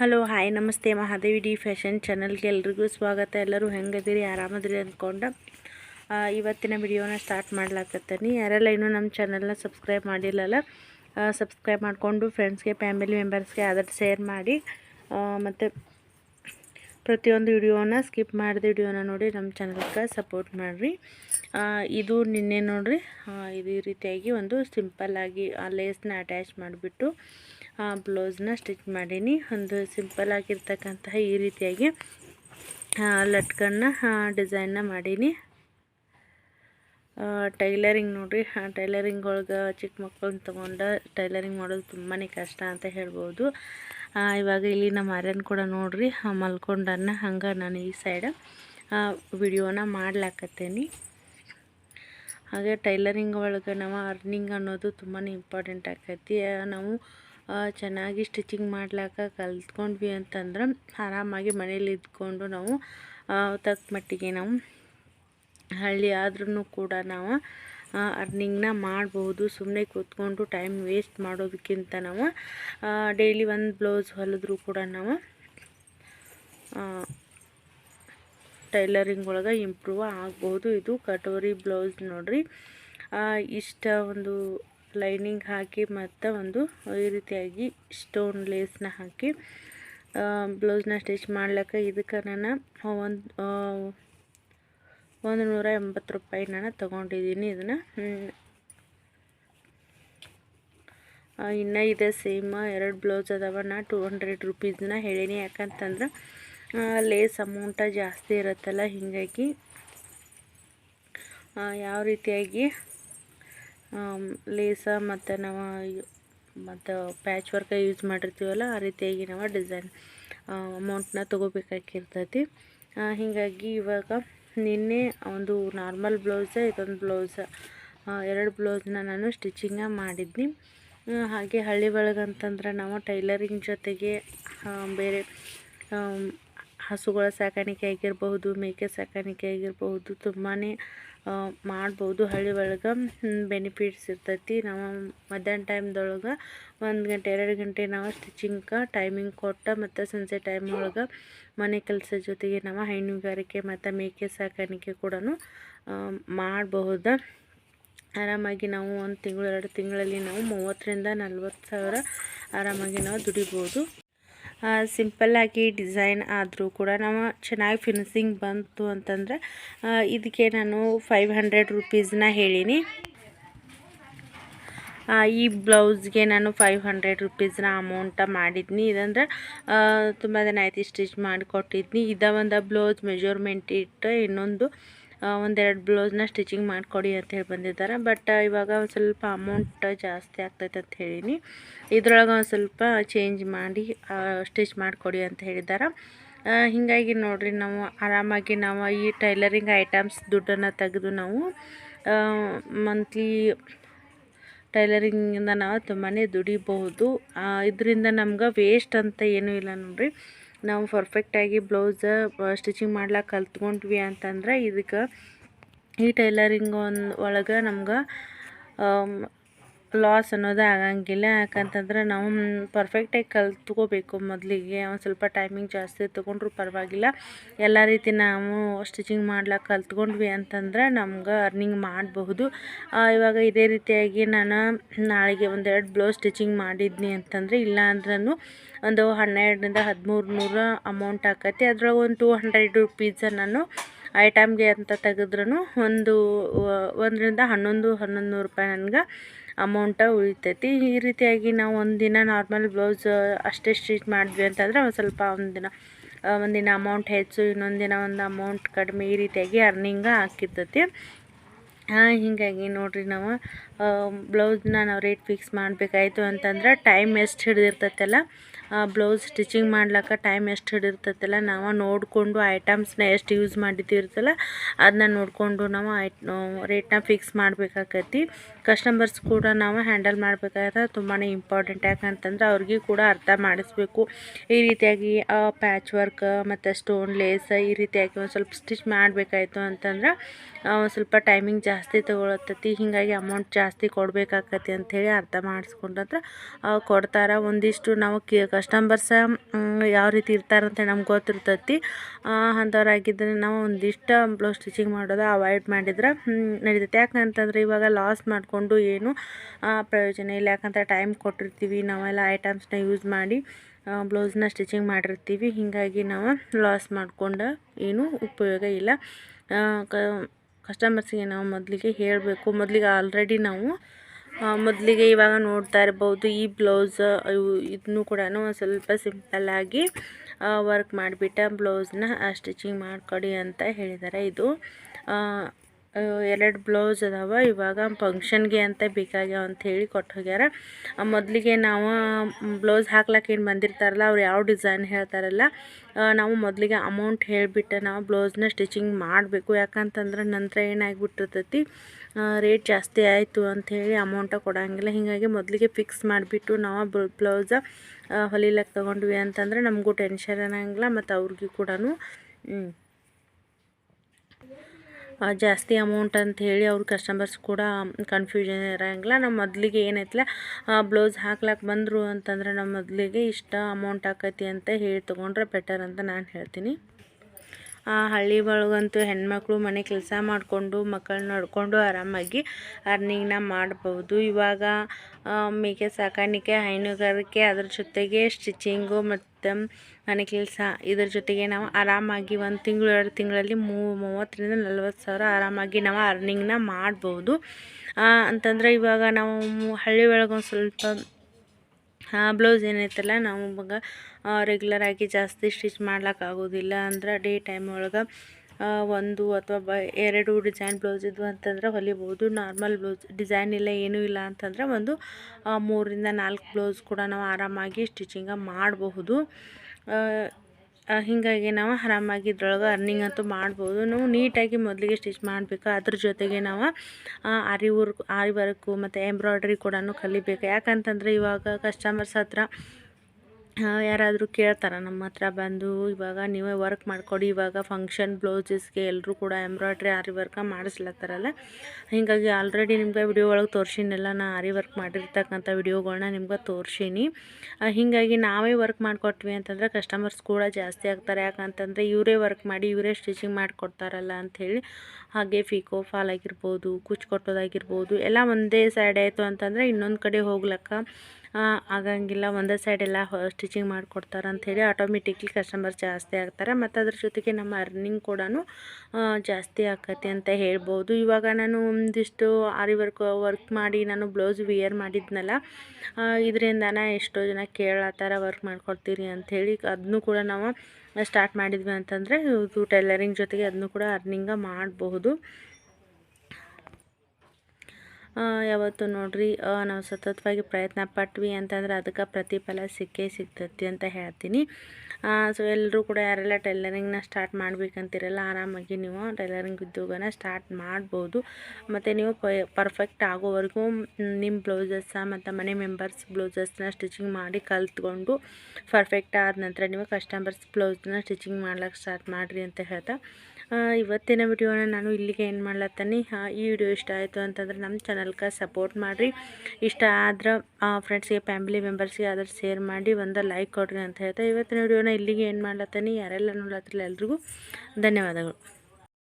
Hello, hi, ನಮಸ್ತೆ. Mahadevi D fashion ಚಾನಲ್ಗೆ ಎಲ್ರಿಗೂ ಸ್ವಾಗತ. ಎಲ್ಲರೂ ಹೆಂಗದಿರಿ ಆರಾಮದಿರಿ ಅಂದ್ಕೊಂಡು. ಇವತ್ತಿನ ವಿಡಿಯೋನ ಸ್ಟಾರ್ಟ್ ಮಾಡ್ಲಾಕತ್ತೀನಿ. ಯಾರೆಲ್ಲ ಇನ್ನೂ ನಮ್ಮ ಚಾನಲ್ನ ಸಬ್ಸ್ಕ್ರೈಬ್ ಮಾಡಿಲ್ಲಲ್ಲ ಸಬ್ಸ್ಕ್ರೈಬ್ ಮಾಡಿಕೊಂಡು ಫ್ರೆಂಡ್ಸ್ಗೆ, ಫ್ಯಾಮಿಲಿ ಮೆಂಬರ್ಸ್ಗೆ ಅದನ್ನು ಶೇರ್ ಮಾಡಿ. ಮತ್ತು ಪ್ರತಿಯೊಂದು ವಿಡಿಯೋನ ಸ್ಕಿಪ್ ಮಾಡಿದ ವಿಡಿಯೋನ ನೋಡಿ ನಮ್ಮ ಚಾನಲ್ಗೆ ಸಪೋರ್ಟ್ ಮಾಡಿರಿ. ಇದು ನಿನ್ನೆ ನೋಡಿರಿ. ಇದು ರೀತಿಯಾಗಿ ಒಂದು ಸಿಂಪಲ್ಲಾಗಿ ಆ ಲೇಸ್ನ ಅಟ್ಯಾಚ್ ಮಾಡಿಬಿಟ್ಟು ಬ್ಲೌಸ್ನ ಸ್ಟಿಚ್ ಮಾಡೀನಿ. ಒಂದು ಸಿಂಪಲ್ ಆಗಿರ್ತಕ್ಕಂತಹ ಈ ರೀತಿಯಾಗಿ ಲಟ್ಕನ್ನ ಡಿಸೈನ್ನ ಮಾಡೀನಿ. ಟೈಲರಿಂಗ್ ನೋಡ್ರಿ ಟೈಲರಿಂಗ್ ಒಳಗೆ ಚಿಕ್ಕ ಮಕ್ಕಳನ್ನ ತೊಗೊಂಡು ಟೈಲರಿಂಗ್ ಮಾಡೋದು ತುಂಬಾ ಕಷ್ಟ ಅಂತ ಹೇಳ್ಬೋದು. ಇವಾಗ ಇಲ್ಲಿ ನಮ್ಮ ಆರ್ಯನ್ ಕೂಡ ನೋಡ್ರಿ ಮಲ್ಕೊಂಡನ್ನ ಹಂಗೆ ನಾನು ಈ ಸೈಡ್ ವಿಡಿಯೋನ ಮಾಡ್ಲಾಕತ್ತೇನಿ. ಹಾಗೆ ಟೈಲರಿಂಗ್ ಒಳಗೆ ನಾವು ಅರ್ನಿಂಗ್ ಅನ್ನೋದು ತುಂಬಾ ಇಂಪಾರ್ಟೆಂಟ್ ಆಕೈತಿ. ನಾವು ಚೆನ್ನಾಗಿ ಸ್ಟಿಚಿಂಗ್ ಮಾಡ್ಲಾಕ ಕಲ್ತ್ಕೊಂಡ್ವಿ ಅಂತಂದ್ರೆ ಆರಾಮಾಗಿ ಮನೇಲಿ ಇದ್ಕೊಂಡು ನಾವು ತಕ್ಕ ಮಟ್ಟಿಗೆ ನಾವು ಹಳ್ಳಿ ಆದ್ರೂ ಕೂಡ ನಾವು ಅರ್ನಿಂಗ್ನ ಮಾಡ್ಬೋದು. ಸುಮ್ಮನೆ ಕೂತ್ಕೊಂಡು ಟೈಮ್ ವೇಸ್ಟ್ ಮಾಡೋದಕ್ಕಿಂತ ನಾವು ಡೈಲಿ ಒಂದು ಬ್ಲೌಸ್ ಹೊಲಿದ್ರು ಕೂಡ ನಾವು ಟೈಲರಿಂಗ್ ಒಳಗೆ ಇಂಪ್ರೂವ್ ಆಗ್ಬೋದು. ಇದು ಕಟೋರಿ ಬ್ಲೌಸ್ ನೋಡಿರಿ. ಇಷ್ಟ ಒಂದು ಲೈನಿಂಗ್ ಹಾಕಿ ಮತ್ತು ಒಂದು ಈ ರೀತಿಯಾಗಿ ಸ್ಟೋನ್ ಲೇಸ್ನ ಹಾಕಿ ಬ್ಲೌಸ್ನ ಸ್ಟಿಚ್ ಮಾಡ್ಲಿಕ್ಕೆ. ಇದಕ್ಕೆ ನಾನು ಒಂದು ಒಂದು ನೂರ ಎಂಬತ್ತು ರೂಪಾಯಿ ನಾನು ತೊಗೊಂಡಿದ್ದೀನಿ ಇದನ್ನು. ಇನ್ನು ಇದೆ ಸೇಮ್, ಎರಡು ಬ್ಲೌಸ್ ಅದಾವ. ನಾ ಟೂ ಹಂಡ್ರೆಡ್ ರುಪೀಸ್ನ ಹೇಳೀನಿ. ಯಾಕಂತಂದ್ರೆ ಲೇಸ್ ಅಮೌಂಟ ಜಾಸ್ತಿ ಇರುತ್ತಲ್ಲ, ಹೀಗಾಗಿ ಯಾವ ರೀತಿಯಾಗಿ ಲೇಸ ಮತ್ತು ನಾವು ಮತ್ತು ಪ್ಯಾಚ್ ವರ್ಕ ಯೂಸ್ ಮಾಡಿರ್ತೀವಲ್ಲ, ಆ ರೀತಿಯಾಗಿ ನಾವು ಡಿಸೈನ್ ಅಮೌಂಟ್ನ ತೊಗೋಬೇಕಾಗಿರ್ತೈತಿ ಹೀಗಾಗಿ ಇವಾಗ ನಿನ್ನೆ ಒಂದು ನಾರ್ಮಲ್ ಬ್ಲೌಸ ಇದೊಂದು ಬ್ಲೌಸ ಎರಡು ಬ್ಲೌಸ್ನ ನಾನು ಸ್ಟಿಚಿಂಗ ಮಾಡಿದ್ನಿ. ಹಾಗೆ ಹಳ್ಳಿ ಒಳಗಂತಂದ್ರೆ ನಾವು ಟೈಲರಿಂಗ್ ಜೊತೆಗೆ ಬೇರೆ ಹಸುಗಳ ಸಾಕಾಣಿಕೆ ಆಗಿರಬಹುದು, ಮೇಕೆ ಸಾಕಾಣಿಕೆ ಆಗಿರಬಹುದು ತುಂಬಾ ಮಾಡ್ಬೋದು ಹಳ್ಳಿ ಒಳಗೆ. ಬೆನಿಫಿಟ್ಸ್ ಇರ್ತೈತಿ. ನಾವು ಮಧ್ಯಾಹ್ನ ಟೈಮ್ದೊಳಗೆ ಒಂದು ಗಂಟೆ, ಎರಡು ಗಂಟೆ ನಾವು ಸ್ಟಿಚಿಂಗ್ಗೆ ಟೈಮಿಂಗ್ ಕೊಟ್ಟು ಮತ್ತು ಸಂಜೆ ಟೈಮ್ ಒಳಗೆ ಮನೆ ಕೆಲಸ ಜೊತೆಗೆ ನಾವು ಹೈನುಗಾರಿಕೆ ಮತ್ತು ಮೇಕೆ ಸಾಕಾಣಿಕೆ ಕೂಡ ಮಾಡಬಹುದು. ಆರಾಮಾಗಿ ನಾವು ಒಂದು ತಿಂಗಳು, ಎರಡು ತಿಂಗಳಲ್ಲಿ ನಾವು ಮೂವತ್ತರಿಂದ ನಲ್ವತ್ತು ಸಾವಿರ ಆರಾಮಾಗಿ ನಾವು ದುಡಿಬೋದು. ಸಿಂಪಲ್ಲಾಗಿ ಡಿಸೈನ್ ಆದರೂ ಕೂಡ ನಾವು ಚೆನ್ನಾಗಿ ಫಿನಿಸಿಂಗ್ ಬಂತು ಅಂತಂದರೆ ಇದಕ್ಕೆ ನಾನು ಫೈವ್ ಹಂಡ್ರೆಡ್ ರುಪೀಸ್ನ ಹೇಳೀನಿ. ಈ ಬ್ಲೌಸ್ಗೆ ನಾನು ಫೈವ್ ಹಂಡ್ರೆಡ್ ರುಪೀಸ್ನ ಅಮೌಂಟ ಮಾಡಿದ್ನಿ. ಇದಂದ್ರೆ ತುಂಬ ದಿನ ಆಯ್ತು ಸ್ಟಿಚ್ ಮಾಡಿಕೊಟ್ಟಿದ್ನಿ. ಇದ ಒಂದು ಬ್ಲೌಸ್ ಮೆಜರ್ಮೆಂಟ್ ಇಟ್ಟು ಇನ್ನೊಂದು ಒಂದೆರಡು ಬ್ಲೌಸ್ನ ಸ್ಟಿಚಿಂಗ್ ಮಾಡಿಕೊಡಿ ಅಂತ ಹೇಳಿ ಬಂದಿದ್ದಾರೆ. ಬಟ್ ಇವಾಗ ಒಂದು ಸ್ವಲ್ಪ ಅಮೌಂಟ್ ಜಾಸ್ತಿ ಆಗ್ತೈತೆ ಅಂತ ಹೇಳೀನಿ. ಇದ್ರೊಳಗೆ ಒಂದು ಸ್ವಲ್ಪ ಚೇಂಜ್ ಮಾಡಿ ಸ್ಟಿಚ್ ಮಾಡಿಕೊಡಿ ಅಂತ ಹೇಳಿದ್ದಾರೆ ಹೀಗಾಗಿ ನೋಡಿರಿ ನಾವು ಆರಾಮಾಗಿ ನಾವು ಈ ಟೈಲರಿಂಗ್ ಐಟಮ್ಸ್ ದುಡ್ಡನ್ನು ತೆಗೆದು ನಾವು ಮಂತ್ಲಿ ಟೈಲರಿಂಗಿಂದ ನಾವು ತುಂಬಾ ದುಡಿಬಹುದು. ಇದರಿಂದ ನಮ್ಗೆ ವೇಸ್ಟ್ ಅಂತ ಏನೂ ಇಲ್ಲ ನೋಡ್ರಿ. ನಾವು ಪರ್ಫೆಕ್ಟಾಗಿ ಬ್ಲೌಸ ಸ್ಟಿಚಿಂಗ್ ಮಾಡ್ಲಾಕ ಕಲ್ತ್ಕೊಂಡ್ವಿ ಅಂತಂದ್ರೆ ಇದಕ್ಕೆ ಈ ಟೈಲರಿಂಗ್ ಒಂದು ಒಳಗೆ ನಮ್ಗೆ ಲಾಸ್ ಅನ್ನೋದು ಆಗಂಗಿಲ್ಲ. ಯಾಕಂತಂದ್ರೆ ನಾವು ಪರ್ಫೆಕ್ಟಾಗಿ ಕಲ್ತ್ಕೋಬೇಕು ಮೊದಲಿಗೆ. ಒಂದು ಸ್ವಲ್ಪ ಟೈಮಿಂಗ್ ಜಾಸ್ತಿ ತೊಗೊಂಡ್ರು ಪರವಾಗಿಲ್ಲ. ಎಲ್ಲ ರೀತಿ ನಾವು ಸ್ಟಿಚಿಂಗ್ ಮಾಡ್ಲಿಕ್ಕೆ ಕಲ್ತ್ಕೊಂಡ್ವಿ ಅಂತಂದ್ರೆ ನಮ್ಗೆ ಅರ್ನಿಂಗ್ ಮಾಡಬಹುದು. ಇವಾಗ ಇದೇ ರೀತಿಯಾಗಿ ನಾನು ನಾಳೆಗೆ ಒಂದೆರಡು ಬ್ಲೌಸ್ ಸ್ಟಿಚಿಂಗ್ ಮಾಡಿದ್ನಿ ಅಂತಂದರೆ ಇಲ್ಲ ಅಂದ್ರೂ ಒಂದು ಹನ್ನೆರಡರಿಂದ ಹದಿಮೂರು ನೂರ ಅಮೌಂಟ್ ಆಕತಿ. ಅದ್ರೊಳಗೆ ಒಂದು ಟೂ ಹಂಡ್ರೆಡ್ ರುಪೀಸ ನಾನು ಐಟಮ್ಗೆ ಅಂತ ತೆಗೆದ್ರೂ ಒಂದು, ಒಂದರಿಂದ ಹನ್ನೊಂದು ಹನ್ನೊಂದು ನೂರು ರೂಪಾಯಿ ನನಗೆ ಅಮೌಂಟ ಉಳಿತೈತಿ. ಈ ರೀತಿಯಾಗಿ ನಾವು ಒಂದಿನ ನಾರ್ಮಲ್ ಬ್ಲೌಸ್ ಅಷ್ಟೇ ಸ್ಟಿಚ್ ಮಾಡಿದ್ವಿ ಅಂತಂದ್ರೆ ಒಂದು ಸ್ವಲ್ಪ ಒಂದಿನ ಒಂದಿನ ಅಮೌಂಟ್ ಹೆಚ್ಚು ಇನ್ನೊಂದಿನ ಒಂದು ಅಮೌಂಟ್ ಕಡಿಮೆ ಈ ರೀತಿಯಾಗಿ ಅರ್ನಿಂಗ ಹಾಕಿರ್ತೈತಿ ಹೀಗಾಗಿ ನೋಡಿರಿ ನಾವು ಬ್ಲೌಸ್ನ ನಾವು ರೇಟ್ ಫಿಕ್ಸ್ ಮಾಡಬೇಕಾಯ್ತು ಅಂತಂದ್ರೆ ಟೈಮ್ ಎಷ್ಟು ಹಿಡಿದಿರ್ತೈತಲ್ಲ ಬ್ಲೌಸ್ ಸ್ಟಿಚಿಂಗ್ ಮಾಡ್ಲಿಕ್ಕೆ ಟೈಮ್ ಎಷ್ಟು ಹಿಡಿರ್ತೈತಲ್ಲ, ನಾವು ನೋಡಿಕೊಂಡು ಐಟಮ್ಸ್ನ ಎಷ್ಟು ಯೂಸ್ ಮಾಡಿದ್ದಿರ್ತಲ್ಲ ಅದನ್ನ ನೋಡಿಕೊಂಡು ನಾವು ಐ ರೇಟ್ನ ಫಿಕ್ಸ್ ಮಾಡಬೇಕಾಕತಿ. ಕಸ್ಟಮರ್ಸ್ ಕೂಡ ನಾವು ಹ್ಯಾಂಡಲ್ ಮಾಡಬೇಕಾದ್ರೆ ತುಂಬಾ ಇಂಪಾರ್ಟೆಂಟ್ ಯಾಕಂತಂದ್ರೆ ಅವ್ರಿಗೆ ಕೂಡ ಅರ್ಥ ಮಾಡಿಸ್ಬೇಕು. ಈ ರೀತಿಯಾಗಿ ಪ್ಯಾಚ್ ವರ್ಕ್ ಮತ್ತು ಸ್ಟೋನ್ ಲೇಸ್ ಈ ರೀತಿಯಾಗಿ ಒಂದು ಸ್ವಲ್ಪ ಸ್ಟಿಚ್ ಮಾಡಬೇಕಾಯ್ತು ಅಂತಂದ್ರೆ ಸ್ವಲ್ಪ ಟೈಮಿಂಗ್ ಜಾಸ್ತಿ ತೊಗೊಳತ್ತತಿ. ಹೀಗಾಗಿ ಅಮೌಂಟ್ ಜಾಸ್ತಿ ಕೊಡಬೇಕಾಕತಿ ಅಂಥೇಳಿ ಅರ್ಥ ಮಾಡಿಸ್ಕೊಂಡ್ರೆ ಕೊಡ್ತಾರೆ. ಒಂದಿಷ್ಟು ನಾವು ಕಿ ಕಸ್ಟಮರ್ಸ ಯಾವ ರೀತಿ ಇರ್ತಾರೆ ಅಂತ ನಮ್ಗೆ ಗೊತ್ತಿರ್ತೈತಿ. ಅಂಥವ್ರಾಗಿದ್ದರೆ ನಾವು ಒಂದಿಷ್ಟು ಬ್ಲೌಸ್ ಸ್ಟಿಚಿಂಗ್ ಮಾಡೋದು ಅವಾಯ್ಡ್ ಮಾಡಿದ್ರೆ ನಡೀತೈತೆ. ಯಾಕಂತಂದ್ರೆ ಇವಾಗ ಲಾಸ್ ಮಾಡಿಕೊಂಡು ಏನು ಪ್ರಯೋಜನ ಇಲ್ಲ. ಯಾಕಂತ ಟೈಮ್ ಕೊಟ್ಟಿರ್ತೀವಿ, ನಾವೆಲ್ಲ ಐಟಮ್ಸ್ನ ಯೂಸ್ ಮಾಡಿ ಬ್ಲೌಸ್ನ ಸ್ಟಿಚಿಂಗ್ ಮಾಡಿರ್ತೀವಿ. ಹೀಗಾಗಿ ನಾವು ಲಾಸ್ ಮಾಡಿಕೊಂಡು ಏನೂ ಉಪಯೋಗ ಇಲ್ಲ. ಕ ಕಸ್ಟಮರ್ಸಿಗೆ ನಾವು ಮೊದಲಿಗೆ ಹೇಳಬೇಕು. ಮೊದಲಿಗೆ ಆಲ್ರೆಡಿ ನಾವು ಮೊದಲಿಗೆ ಇವಾಗ ನೋಡ್ತಾ ಇರ್ಬೋದು, ಈ ಬ್ಲೌಸ್ ಇದನ್ನು ಕೂಡ ಒಂದು ಸ್ವಲ್ಪ ಸಿಂಪಲ್ಲಾಗಿ ವರ್ಕ್ ಮಾಡಿಬಿಟ್ಟ ಬ್ಲೌಸ್ನ ಸ್ಟಿಚಿಂಗ್ ಮಾಡಿಕೊಡಿ ಅಂತ ಹೇಳಿದ್ದಾರೆ ಇದು. ಎರಡು ಬ್ಲೌಸ್ ಅದಾವ. ಇವಾಗ ಫಂಕ್ಷನ್ಗೆ ಅಂತ ಬೇಕಾಗ್ಯಾವ ಅಂತ ಹೇಳಿ ಕೊಟ್ಟು ಹೋಗ್ಯಾರ. ಮೊದಲಿಗೆ ನಾವು ಬ್ಲೌಸ್ ಹಾಕ್ಲಕ್ಕೆ ಏನು ಬಂದಿರ್ತಾರಲ್ಲ, ಅವ್ರು ಯಾವ ಡಿಸೈನ್ ಹೇಳ್ತಾರಲ್ಲ ನಾವು ಮೊದಲಿಗೆ ಅಮೌಂಟ್ ಹೇಳಿಬಿಟ್ಟು ನಾವು ಬ್ಲೌಸ್ನ ಸ್ಟಿಚಿಂಗ್ ಮಾಡಬೇಕು. ಯಾಕಂತಂದ್ರೆ ನಂತರ ಏನಾಗಿಬಿಟ್ಟಿರ್ತೈತಿ ರೇಟ್ ಜಾಸ್ತಿ ಆಯಿತು ಅಂಥೇಳಿ ಅಮೌಂಟ ಕೊಡೋಂಗಿಲ್ಲ. ಹೀಗಾಗಿ ಮೊದಲಿಗೆ ಫಿಕ್ಸ್ ಮಾಡಿಬಿಟ್ಟು ನಾವು ಬ್ಲೌಸ ಹೊಲಿಲಕ್ಕೆ ತೊಗೊಂಡ್ವಿ ಅಂತಂದ್ರೆ ನಮಗೂ ಟೆನ್ಷನ್ ಅನ್ನೋಂಗಿಲ್ಲ, ಮತ್ತು ಅವ್ರಿಗೂ ಕೂಡ ಜಾಸ್ತಿ ಅಮೌಂಟ್ ಅಂತ ಹೇಳಿ ಅವ್ರ ಕಸ್ಟಮರ್ಸ್ ಕೂಡ ಕನ್ಫ್ಯೂಷನ್ ಇರೋಂಗಿಲ್ಲ. ನಮ್ಮ ಮೊದಲಿಗೆ ಏನೈತಲ್ಲ ಬ್ಲೌಸ್ ಹಾಕ್ಲಕ್ಕೆ ಬಂದರು ಅಂತಂದ್ರೆ ನಮ್ಮ ಮೊದಲಿಗೆ ಇಷ್ಟ ಅಮೌಂಟ್ ಆಕೈತಿ ಅಂತ ಹೇಳಿ ತೊಗೊಂಡ್ರೆ ಬೆಟರ್ ಅಂತ ನಾನು ಹೇಳ್ತೀನಿ. ಆ, ಹಳ್ಳಿ ಒಳಗಂತೂ ಹೆಣ್ಮಕ್ಳು ಮನೆ ಕೆಲಸ ಮಾಡಿಕೊಂಡು ಮಕ್ಕಳನ್ನ ನೋಡಿಕೊಂಡು ಆರಾಮಾಗಿ ಅರ್ನಿಂಗ್ನ ಮಾಡ್ಬೋದು. ಇವಾಗ ಮೇಕೆ ಸಾಕಾಣಿಕೆ ಹೈನುಗಾರಿಕೆ ಅದ್ರ ಜೊತೆಗೆ ಸ್ಟಿಚಿಂಗು ಮತ್ತು ಮನೆ ಕೆಲಸ ಇದ್ರ ಜೊತೆಗೆ ನಾವು ಆರಾಮಾಗಿ ಒಂದು ತಿಂಗಳು, ಎರಡು ತಿಂಗಳಲ್ಲಿ ಮೂವತ್ತರಿಂದ ನಲ್ವತ್ತು ಸಾವಿರ ಆರಾಮಾಗಿ ನಾವು ಅರ್ನಿಂಗ್ನ ಮಾಡ್ಬೋದು. ಅಂತಂದರೆ ಇವಾಗ ನಾವು ಹಳ್ಳಿ ಒಳಗೆ ಒಂದು ಸ್ವಲ್ಪ ಬ್ಲೌಸ್ ಏನೈತಲ್ಲ ನಾವು ಇವಾಗ ರೆಗ್ಯುಲರಾಗಿ ಜಾಸ್ತಿ ಸ್ಟಿಚ್ ಮಾಡ್ಲಿಕ್ಕೆ ಆಗೋದಿಲ್ಲ ಅಂದ್ರೆ ಡೇ ಟೈಮ್ ಒಳಗೆ ಒಂದು ಅಥವಾ ಬ, ಎರಡು ಡಿಸೈನ್ ಬ್ಲೌಸ್ ಇದ್ವು ಅಂತಂದ್ರೆ ಹೊಲಿಬೋದು. ನಾರ್ಮಲ್ ಬ್ಲೌಸ್, ಡಿಸೈನ್ ಇಲ್ಲ, ಏನೂ ಇಲ್ಲ ಅಂತಂದ್ರೆ ಒಂದು ಮೂರಿಂದ ನಾಲ್ಕು ಬ್ಲೌಸ್ ಕೂಡ ನಾವು ಆರಾಮಾಗಿ ಸ್ಟಿಚಿಂಗ ಮಾಡಬಹುದು. ಹೀಗಾಗಿ ನಾವು ಆರಾಮಾಗಿ ಇದ್ರೊಳಗೆ ಅರ್ನಿಂಗ್ ಅಂತೂ ಮಾಡ್ಬೋದು. ನಾವು ನೀಟಾಗಿ ಮೊದಲಿಗೆ ಸ್ಟಿಚ್ ಮಾಡಬೇಕು. ಅದ್ರ ಜೊತೆಗೆ ನಾವು ಆರಿ ವರ್ಕ್, ಆರಿ ವರ್ಕು ಮತ್ತು ಎಂಬ್ರಾಯ್ಡ್ರಿ ಕೂಡ ಕಲಿಬೇಕು. ಯಾಕಂತಂದ್ರೆ ಇವಾಗ ಕಸ್ಟಮರ್ಸ್ ಹತ್ರ ಯಾರಾದರೂ ಕೇಳ್ತಾರೆ? ನಮ್ಮ ಹತ್ರ ಬಂದು ಇವಾಗ ನೀವೇ ವರ್ಕ್ ಮಾಡಿಕೊಡಿ, ಇವಾಗ ಫಂಕ್ಷನ್ ಬ್ಲೌಸಸ್ಗೆ ಎಲ್ಲರೂ ಕೂಡ ಎಂಬ್ರಾಯ್ಡ್ರಿ ಆರಿ ವರ್ಕ ಮಾಡಿಸ್ಲತ್ತಾರಲ್ಲ? ಹೀಗಾಗಿ ಆಲ್ರೆಡಿ ನಿಮ್ಗೆ ವಿಡಿಯೋ ಒಳಗೆ ತೋರ್ಸಿನೆಲ್ಲ ನಾ ಆರಿ ವರ್ಕ್ ಮಾಡಿರ್ತಕ್ಕಂಥ ವಿಡಿಯೋಗಳನ್ನ ನಿಮ್ಗೆ ತೋರ್ಸೀನಿ. ಹೀಗಾಗಿ ನಾವೇ ವರ್ಕ್ ಮಾಡಿಕೊಟ್ವಿ ಅಂತಂದ್ರೆ ಕಸ್ಟಮರ್ಸ್ ಕೂಡ ಜಾಸ್ತಿ ಆಗ್ತಾರೆ. ಯಾಕಂತಂದರೆ ಇವರೇ ವರ್ಕ್ ಮಾಡಿ, ಇವರೇ ಸ್ಟಿಚಿಂಗ್ ಮಾಡಿಕೊಡ್ತಾರಲ್ಲ ಅಂಥೇಳಿ ಹಾಗೆ ಫಿಕೋ ಫಾಲ್ ಆಗಿರ್ಬೋದು ಕುಚ್ಚು ಕೊಟ್ಟೋದಾಗಿರ್ಬೋದು ಎಲ್ಲ ಒಂದೇ ಸೈಡ್ ಆಯಿತು ಅಂತಂದರೆ ಇನ್ನೊಂದು ಕಡೆ ಹೋಗ್ಲಕ್ಕ. ಆಗಂಗಿಲ್ಲ, ಒಂದೇ ಸೈಡ್ ಎಲ್ಲ ಸ್ಟಿಚಿಂಗ್ ಮಾಡಿಕೊಡ್ತಾರೆ ಅಂಥೇಳಿ ಆಟೋಮೆಟಿಕ್ಲಿ ಕಸ್ಟಮರ್ ಜಾಸ್ತಿ ಆಗ್ತಾರೆ. ಮತ್ತು ಅದ್ರ ಜೊತೆಗೆ ನಮ್ಮ ಅರ್ನಿಂಗ್ ಕೂಡ ಜಾಸ್ತಿ ಆಕತಿ ಅಂತ ಹೇಳ್ಬೋದು. ಇವಾಗ ನಾನು ಒಂದಿಷ್ಟು ಆರಿ ವರ್ಕ್ ವರ್ಕ್ ಮಾಡಿ ನಾನು ಬ್ಲೌಸ್ ವಿಯರ್ ಮಾಡಿದ್ನಲ್ಲ ಇದರಿಂದನ ಎಷ್ಟೋ ಜನ ಕೇಳತ್ತಾರ ವರ್ಕ್ ಮಾಡ್ಕೊಡ್ತೀರಿ ಅಂಥೇಳಿ ಅದನ್ನು ಕೂಡ ನಾವು ಸ್ಟಾರ್ಟ್ ಮಾಡಿದ್ವಿ ಅಂತಂದರೆ ಇದು ಟೈಲರಿಂಗ್ ಜೊತೆಗೆ ಅದನ್ನು ಕೂಡ ಅರ್ನಿಂಗ ಮಾಡಬಹುದು ಯಾವತ್ತು ನೋಡ್ರಿ ನಾವು ಸತತವಾಗಿ ಪ್ರಯತ್ನ ಪಟ್ವಿ ಅಂತಂದ್ರೆ ಅದಕ್ಕೆ ಪ್ರತಿಫಲ ಸಿಕ್ಕೇ ಸಿಗ್ತೈತಿ ಅಂತ ಹೇಳ್ತೀನಿ. ಸೊ ಎಲ್ಲರೂ ಕೂಡ ಯಾರೆಲ್ಲ ಟೈಲರಿಂಗ್ನ ಸ್ಟಾರ್ಟ್ ಮಾಡಬೇಕಂತಿರಲ್ಲ, ಆರಾಮಾಗಿ ನೀವು ಟೈಲರಿಂಗ್ ಉದ್ಯೋಗನ ಸ್ಟಾರ್ಟ್ ಮಾಡ್ಬೋದು. ಮತ್ತು ನೀವು ಪರ್ಫೆಕ್ಟ್ ಆಗೋವರೆಗೂ ನಿಮ್ಮ ಬ್ಲೌಸಸ್ಸ ಮತ್ತು ಮನೆ ಮೆಂಬರ್ಸ್ ಬ್ಲೌಸಸ್ನ ಸ್ಟಿಚಿಂಗ್ ಮಾಡಿ ಕಲ್ತ್ಕೊಂಡು ಪರ್ಫೆಕ್ಟ್ ಆದ ನಂತರ ನೀವು ಕಸ್ಟಮರ್ಸ್ ಬ್ಲೌಸ್ನ ಸ್ಟಿಚಿಂಗ್ ಮಾಡ್ಲಿಕ್ಕೆ ಸ್ಟಾರ್ಟ್ ಮಾಡಿರಿ ಅಂತ ಹೇಳ್ತಾ. ಇವತ್ತಿನ ವಿಡಿಯೋನ ನಾನು ಇಲ್ಲಿಗೆ ಏನು ಮಾಡ್ಲತ್ತೀನಿ. ಈ ವಿಡಿಯೋ ಇಷ್ಟ ಆಯಿತು ಅಂತಂದ್ರೆ ನಮ್ಮ ಚಾನಲ್ಗೆ ಸಪೋರ್ಟ್ ಮಾಡಿರಿ. ಇಷ್ಟ ಆದ್ರೆ ಫ್ರೆಂಡ್ಸ್ಗೆ ಫ್ಯಾಮಿಲಿ ಮೆಂಬರ್ಸ್ಗೆ ಆದ್ರೆ ಶೇರ್ ಮಾಡಿ, ಒಂದು ಲೈಕ್ ಕೊಡ್ರಿ ಅಂತ ಹೇಳ್ತಾ ಇವತ್ತಿನ ವಿಡಿಯೋನ ಇಲ್ಲಿಗೆ ಏನು ಮಾಡ್ಲತ್ತೀನಿ. ಯಾರೆಲ್ಲ ನೋಡ್ಲತ್ತಿರಲ್ಲ ಎಲ್ರಿಗೂ ಧನ್ಯವಾದಗಳು.